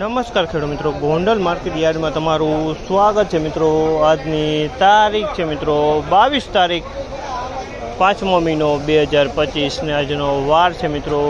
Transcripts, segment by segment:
નમસ્કાર ખેડૂત મિત્રો, ગોંડલ માર્કેટ યાર્ડમાં તમારું સ્વાગત છે મિત્રો. આજની તારીખ છે મિત્રો, બાવીસ તારીખ, પાંચમો મહિનો બે હજાર પચીસને આજનો વાર છે મિત્રો.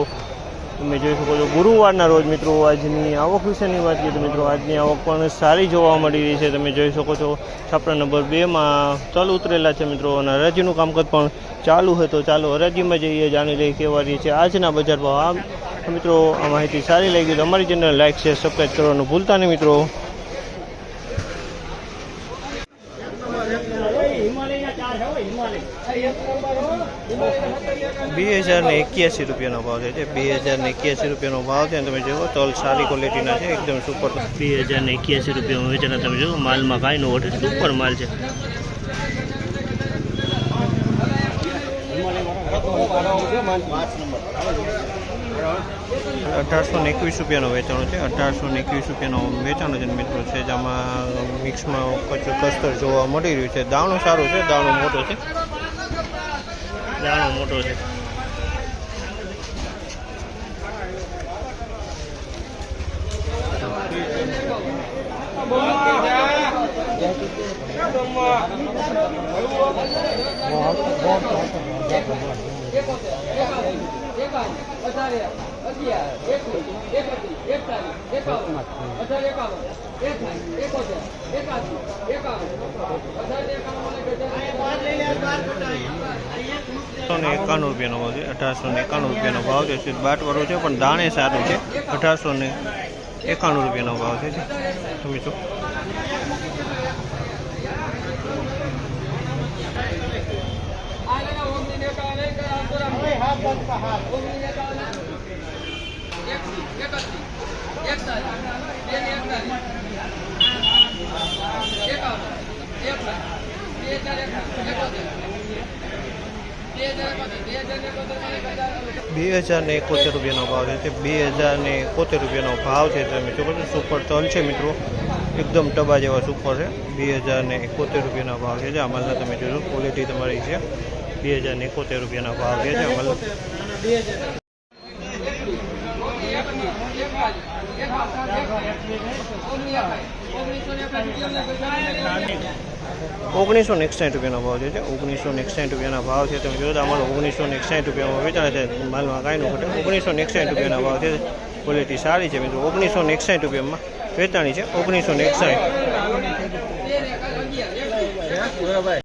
તમે જોઈ શકો છો, ગુરુવારના રોજ મિત્રો આજની આવક વિશેની વાત કરીએ તો મિત્રો, આજની આવક પણ સારી જોવા મળી રહી છે. તમે જોઈ શકો છો, છાપરા નંબર બેમાં ચલ ઉતરેલા છે મિત્રો અને હરાજીનું કામકાજ પણ ચાલુ હોય તો ચાલો હરાજીમાં જઈએ, જાણી લઈએ કેવા રહી છે આજના બજાર ભાવ આમ મિત્રો, આ માહિતી સારી લાગી તો અમારી ચેનલ લાઈક શેર સબસ્ક્રાઈબ કરવાનું ભૂલતા નહીં મિત્રો. બે હજાર ને એક્યાસી રૂપિયાનો ભાવ છે. બે હજાર ને એક્યાસી રૂપિયાનો ભાવ છે તમે જુઓ, તલ સારી ક્વોલિટીના છે, એકદમ સુપર બે હજાર ને એક્યાસી રૂપિયામાં વેચાણા તમે જુઓ, માલમાં કાંઈ નો સુપર માલ છે. અઢારસો ને એકવીસ રૂપિયાનો વેચાણો છે અઢારસો ને એકવીસ રૂપિયાનો વેચાણો છે મિત્રો છે જેમાં મિક્સમાં કચું કસ્તર જોવા મળી રહ્યું છે દાણો સારો છે દાણો મોટો છે દાણો મોટો છે એકાણું રૂપિયાનો ભાવ છે. અઢારસો ને એકાણું રૂપિયાનો ભાવ છે. સિર્ફ બાટવાળું છે, પણ દાણે સારું છે. અઢારસો ને એકાણું રૂપિયાનો ભાવ છે. તમે જો બે હજાર ને એકોતેર રૂપિયાનો ભાવ છે. બે હજાર ને એકોતેર રૂપિયાનો ભાવ છે તમે જો છો સુપર તલ છે મિત્રો. એકદમ ટબા જેવા સુપર છે. બે હજાર ને એકોતેર રૂપિયાનો ભાવ છે. આમાં તમે જોજો ક્વોલિટી તમારી છે. બે હજાર ને એકોતેર રૂપિયાના ભાવ છે. આ માલ ઓગણીસો ને એકસાઠ રૂપિયાનો ભાવ છે ઓગણીસો એકસાઠ રૂપિયાના ભાવ છે. તમે જોયો અમારો ઓગણીસો એકસાઠ રૂપિયામાં વેચાણ છે, માલમાં કાંઈ નું ઘટે ઓગણીસો ને એકસાઠ રૂપિયાના ભાવ છે ક્વોલિટી સારી છે મિત્રો. ઓગણીસો ને એકસાઠ રૂપિયામાં વેચાણી છે, ઓગણીસો ને એકસાઠ.